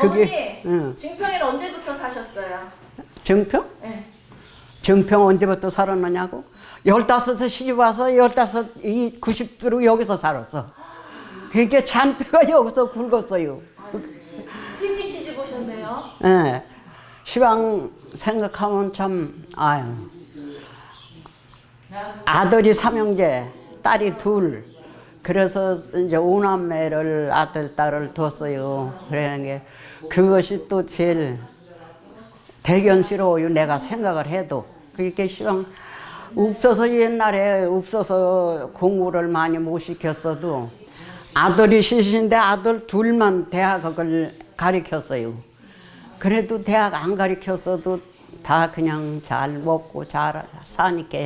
그게, 어머니, 응. 증평에는 언제부터 사셨어요? 정평? 네. 정평 언제부터 살았느냐고? 열다섯에 시집 와서 열다섯, 이 90도로 여기서 살았어. 그러니까 잔뼈가 여기서 굵었어요. 일찍 시집 오셨네요. 예. 시방 생각하면 참, 아유. 아들이 삼형제, 딸이 둘. 그래서 이제 오남매를 아들, 딸을 뒀어요. 그러는 게 그것이 또 제일 대견스러워요. 내가 생각을 해도. 그렇게 시방 없어서 옛날에 없어서 공부를 많이 못 시켰어도 아들이 시신데 아들 둘만 대학을 가르쳤어요. 그래도 대학 안 가르쳤어도 다 그냥 잘 먹고 잘 사니까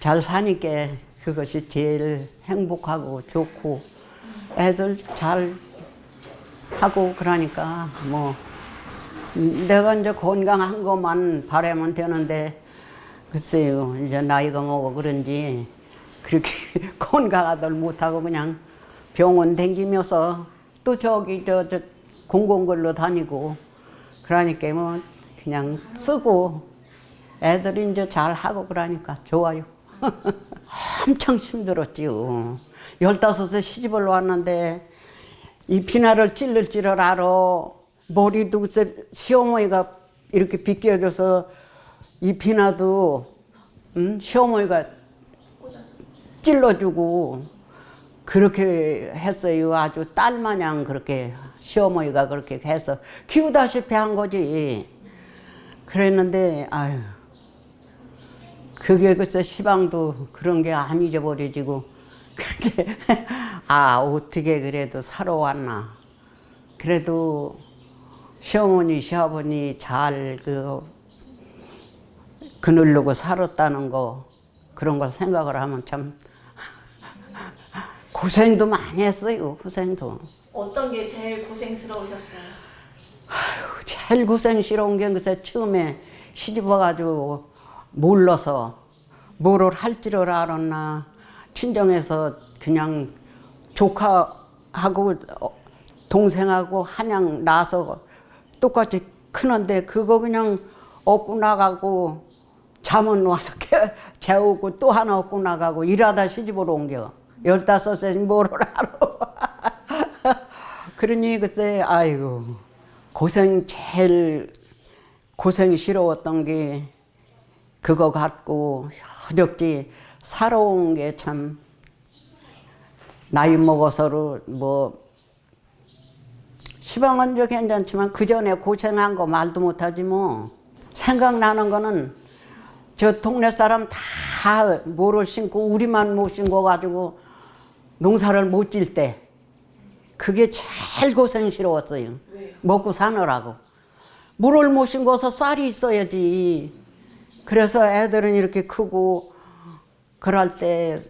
잘 사니까 그것이 제일 행복하고 좋고 애들 잘 하고 그러니까 뭐 내가 이제 건강한 것만 바라면 되는데 글쎄요 이제 나이가 먹어 그런지 그렇게 건강하들 못하고 그냥 병원 댕기면서 또 저기 저, 저 공공걸로 다니고 그러니까 뭐 그냥 쓰고 애들이 이제 잘 하고 그러니까 좋아요. 엄청 힘들었지요. 열다섯에 시집을 왔는데 이 비나를 찔릴 줄을 알아. 머리도 글쎄 시어머니가 이렇게 빗겨줘서 이 비나도 음, 시어머니가 찔러주고 그렇게 했어요. 아주 딸 마냥 그렇게 시어머니가 그렇게 해서 키우다시피 한 거지. 그랬는데 아유 그게 글쎄 시방도 그런 게 안 잊어버려지고 그렇게 아 어떻게 그래도 살아왔나. 그래도 시어머니 시아버니 잘그 그늘르고 살았다는 거 그런 거 생각을 하면 참 고생도 많이 했어요. 고생도. 어떤 게 제일 고생스러우셨어요? 제일 고생스러운 게 글쎄 처음에 시집 와가지고 몰라서 뭐를 할 줄을 알았나. 친정에서 그냥 조카하고 어, 동생하고 한양 나서 똑같이 크는데 그거 그냥 얻고 나가고 잠은 와서 깨- 재우고 또 하나 얻고 나가고 일하다 시집으로 옮겨. 열다섯에 뭐를 알아 그러니 글쎄 아이고. 고생 제일 고생스러웠던 게 그거 갖고 허덕지 살아온 게 참 나이 먹어서로 뭐 시방은 저 괜찮지만 그 전에 고생한 거 말도 못하지 뭐 생각나는 거는 저 동네 사람 다 뭐를 신고 우리만 못 신고 가지고 농사를 못 질 때 그게 제일 고생스러웠어요. 먹고 사느라고. 물을 못 신고서 쌀이 있어야지. 그래서 애들은 이렇게 크고 그럴 때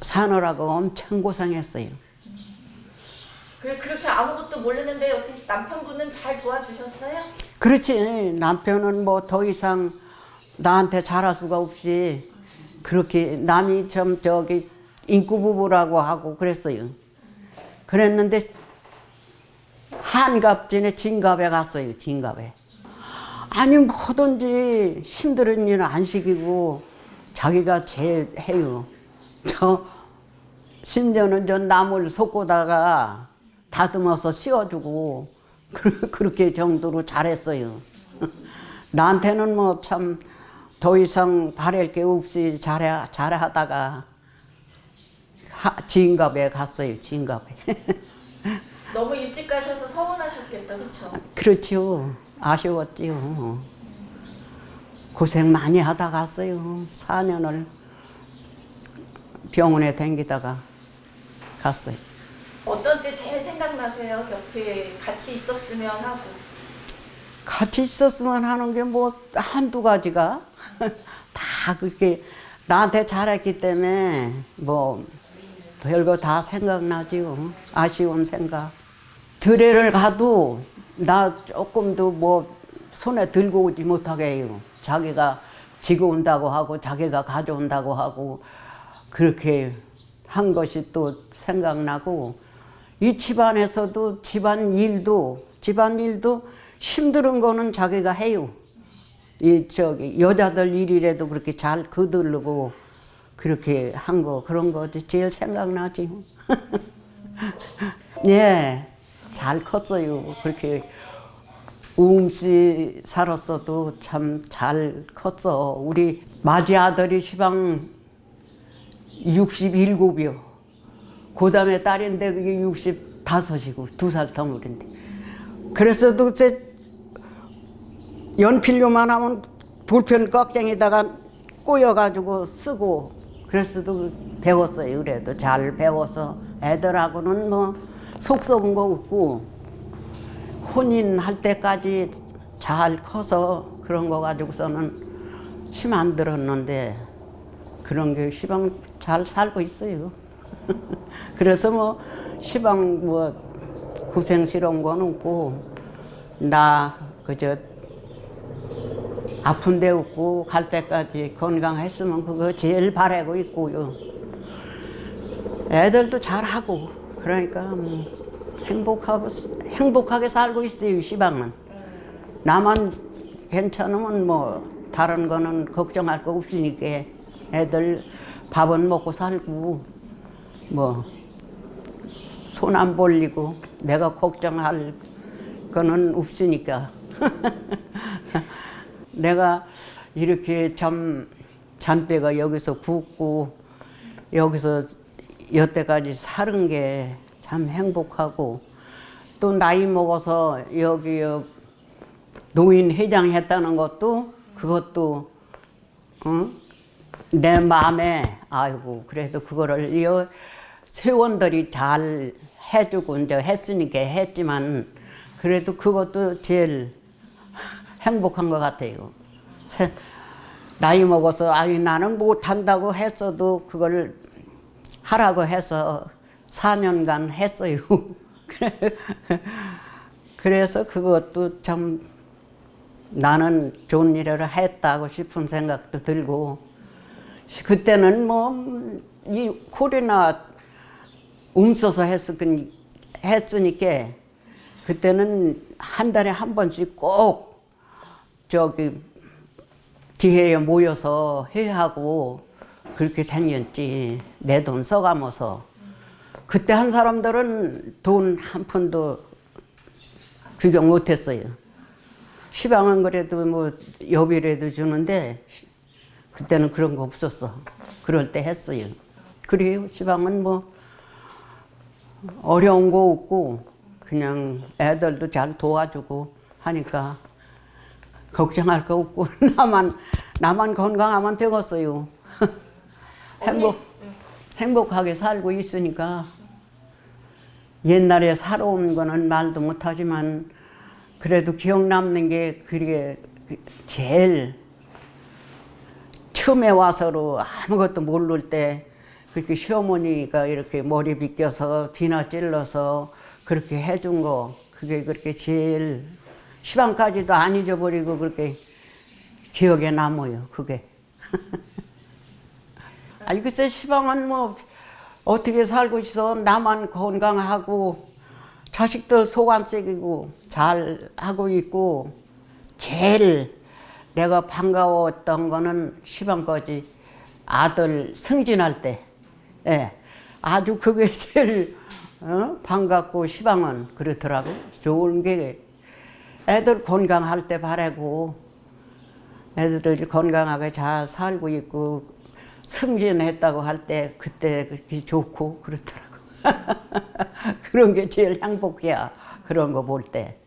사느라고 엄청 고생했어요. 그래 그렇게 아무것도 모르는데 어떻게 남편분은 잘 도와주셨어요? 그렇지. 남편은 뭐 더 이상 나한테 잘할 수가 없이 그렇게 남이 좀 저기 인구 부부라고 하고 그랬어요. 그랬는데 한갑전에 진갑에 갔어요. 진갑에. 아니 뭐든지 힘든 일은 안 시키고 자기가 제일 해요. 저 심지어는 저 나물 솟고다가 다듬어서 씌워주고 그- 그렇게 정도로 잘했어요. 나한테는 뭐 참 더 이상 바랄 게 없이 잘해 잘하다가 하, 진갑에 갔어요. 진갑에. 너무 일찍 가셔서 서운하셨겠다, 그렇죠? 그렇지요. 아쉬웠지요. 고생 많이 하다 갔어요. 4년을 병원에 댕기다가 갔어요. 어떤 때 제일 생각나세요? 옆에 같이 있었으면 하고. 같이 있었으면 하는 게 뭐 한두 가지가 다 그렇게 나한테 잘했기 때문에 뭐 별거 다 생각나지요. 아쉬운 생각. 들에를 가도 나 조금도 뭐 손에 들고 오지 못하게 해요. 자기가 지고 온다고 하고 자기가 가져온다고 하고 그렇게 한 것이 또 생각나고 이 집안에서도 집안 일도 집안 일도 힘든 거는 자기가 해요. 이 저기 여자들 일이라도 그렇게 잘 거들르고 그렇게 한 거 그런 거 제일 생각나지. 예, 잘 컸어요. 그렇게 우음씨 살았어도 참 잘 컸어. 우리 마지 아들이 시방 67이요. 그 다음에 딸인데 그게 65이고 두 살 터물인데. 그랬어도 제 연필료만 하면 볼펜 꽉쟁이다가 꼬여가지고 쓰고 그랬어도 배웠어요. 그래도 잘 배워서 애들하고는 뭐 속 썩은 거 없고 혼인 할 때까지 잘 커서 그런 거 가지고서는 심 안 들었는데 그런 게 시방 잘 살고 있어요. 그래서 뭐 시방 뭐 고생스러운 건 없고 나 그저 아픈 데 없고 갈 때까지 건강했으면 그거 제일 바라고 있고요. 애들도 잘하고 그러니까 뭐 행복하고 행복하게 살고 있어요 시방은. 나만 괜찮으면 뭐 다른 거는 걱정할 거 없으니까 애들 밥은 먹고 살고 뭐 손 안 벌리고 내가 걱정할 거는 없으니까 내가 이렇게 참 잔뼈가 여기서 굽고 여기서 여태까지 사는 게 참 행복하고 또 나이 먹어서 여기 노인 회장 했다는 것도 그것도 응? 내 마음에 아이고 그래도 그거를 이 세원들이 잘 해주고 이제 했으니까 했지만 그래도 그것도 제일 행복한 것 같아요. 세- 나이 먹어서 아니 나는 못한다고 했어도 그걸 하라고 해서 4년간 했어요. 그래- 그래서 그것도 참 나는 좋은 일을 했다고 싶은 생각도 들고 그때는 뭐 이 코로나 움써서 했으니, 했으니까 그때는 한 달에 한 번씩 꼭 저기 지혜에 모여서 회하고 그렇게 다녔지 내 돈 써가면서 그때 한 사람들은 돈 한 푼도 귀경 못했어요. 시방은 그래도 뭐 여비라도 주는데 시- 그때는 그런 거 없었어. 그럴 때 했어요. 그래요. 시방은 뭐 어려운 거 없고 그냥 애들도 잘 도와주고 하니까 걱정할 거 없고 나만 나만 건강하면 되겠어요. 행복 행복하게 살고 있으니까. 옛날에 살아온 거는 말도 못하지만 그래도 기억 남는 게 그게 제일 처음에 와서로 아무것도 모를 때 그렇게 시어머니가 이렇게 머리 빗겨서 비나 찔러서 그렇게 해준 거 그게 그렇게 제일 시방까지도 안 잊어버리고 그렇게 기억에 남아요 그게 아니 글쎄 시방은 뭐 어떻게 살고 있어 나만 건강하고 자식들 속안 썩이고 잘 하고 있고 제일 내가 반가웠던 거는 시방 거지 아들 승진할 때 예. 아주 그게 제일 어? 반갑고 시방은 그렇더라고 좋은 게 애들 건강할 때 바라고 애들이 건강하게 잘 살고 있고 승진했다고 할 때 그때 그렇게 좋고 그렇더라고. 그런 게 제일 행복해야 그런 거 볼 때.